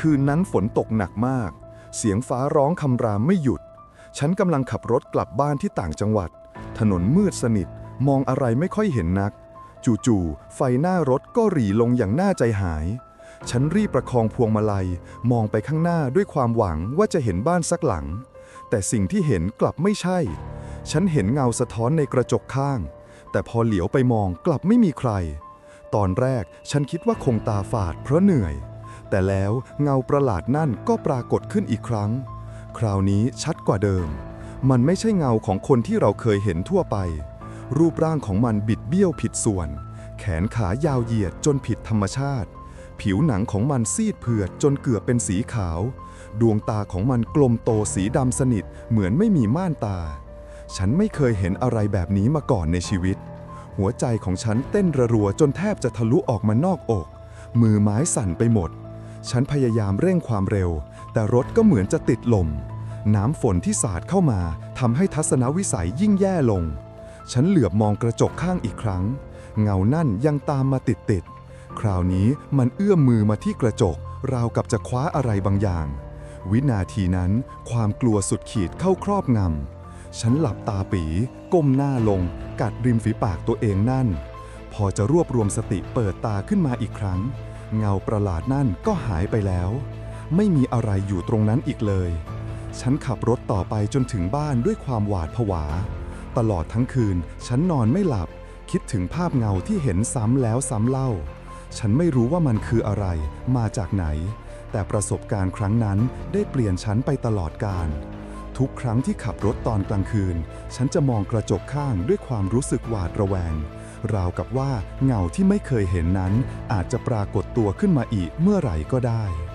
คืนนั้นฝนตกหนักมาก เสียงฟ้าร้องคำรามไม่หยุด ฉันกำลังขับรถกลับบ้านที่ต่างจังหวัด ถนนมืดสนิท มองอะไรไม่ค่อยเห็นนัก จู่ๆ ไฟหน้ารถก็หรี่ลงอย่างน่าใจหาย ฉันรีบประคองพวงมาลัย มองไปข้างหน้าด้วยความหวังว่าจะเห็นบ้านสักหลัง แต่สิ่งที่เห็นกลับไม่ใช่ ฉันเห็นเงาสะท้อนในกระจกข้าง แต่พอเหลียวไปมองกลับไม่มีใคร ตอนแรกฉันคิดว่าคงตาฝาดเพราะเหนื่อย แต่แล้วเงาประหลาดนั่นก็ปรากฏขึ้นอีกครั้ง คราวนี้ชัดกว่าเดิม มันไม่ใช่เงาของคนที่เราเคยเห็นทั่วไป รูปร่างของมันบิดเบี้ยวผิดส่วน แขนขายาวเหยียดจนผิดธรรมชาติ ผิวหนังของมันซีดเผือดจนเกือบเป็นสีขาว ดวงตาของมันกลมโตสีดำสนิทเหมือนไม่มีม่านตา ฉันไม่เคยเห็นอะไรแบบนี้มาก่อนในชีวิต หัวใจของฉันเต้นระรัวจนแทบจะทะลุออกมานอกอกมือไม้สั่นไปหมด ฉันพยายามเร่งความเร็ว แต่รถก็เหมือนจะติดลม น้ำฝนที่สาดเข้ามาทำให้ทัศนวิสัยยิ่งแย่ลง ฉันเหลือบมองกระจกข้างอีกครั้ง เงานั่นยังตามมาติดติดๆคราวนี้มันเอื้อมมือมาที่กระจก ราวกับจะคว้าอะไรบางอย่าง วินาทีนั้นความกลัวสุดขีดเข้าครอบงำ ฉันหลับตาปี ก้มหน้าลง กัดริมฝีปากตัวเองนั่น พอจะรวบรวมสติเปิดตาขึ้นมาอีกครั้ง เงาประหลาดนั่นก็หายไปแล้ว ไม่มีอะไรอยู่ตรงนั้นอีกเลย ฉันขับรถต่อไปจนถึงบ้านด้วยความหวาดผวา ตลอดทั้งคืนฉันนอนไม่หลับ คิดถึงภาพเงาที่เห็นซ้ำแล้วซ้ำเล่า ฉันไม่รู้ว่ามันคืออะไร มาจากไหน แต่ประสบการณ์ครั้งนั้นได้เปลี่ยนฉันไปตลอดกาลทุกครั้งที่ขับรถตอนกลางคืน ฉันจะมองกระจกข้างด้วยความรู้สึกหวาดระแวง ราวกับว่าเงาที่ไม่เคยเห็นนั้นอาจจะปรากฏตัวขึ้นมาอีกเมื่อไหร่ก็ได้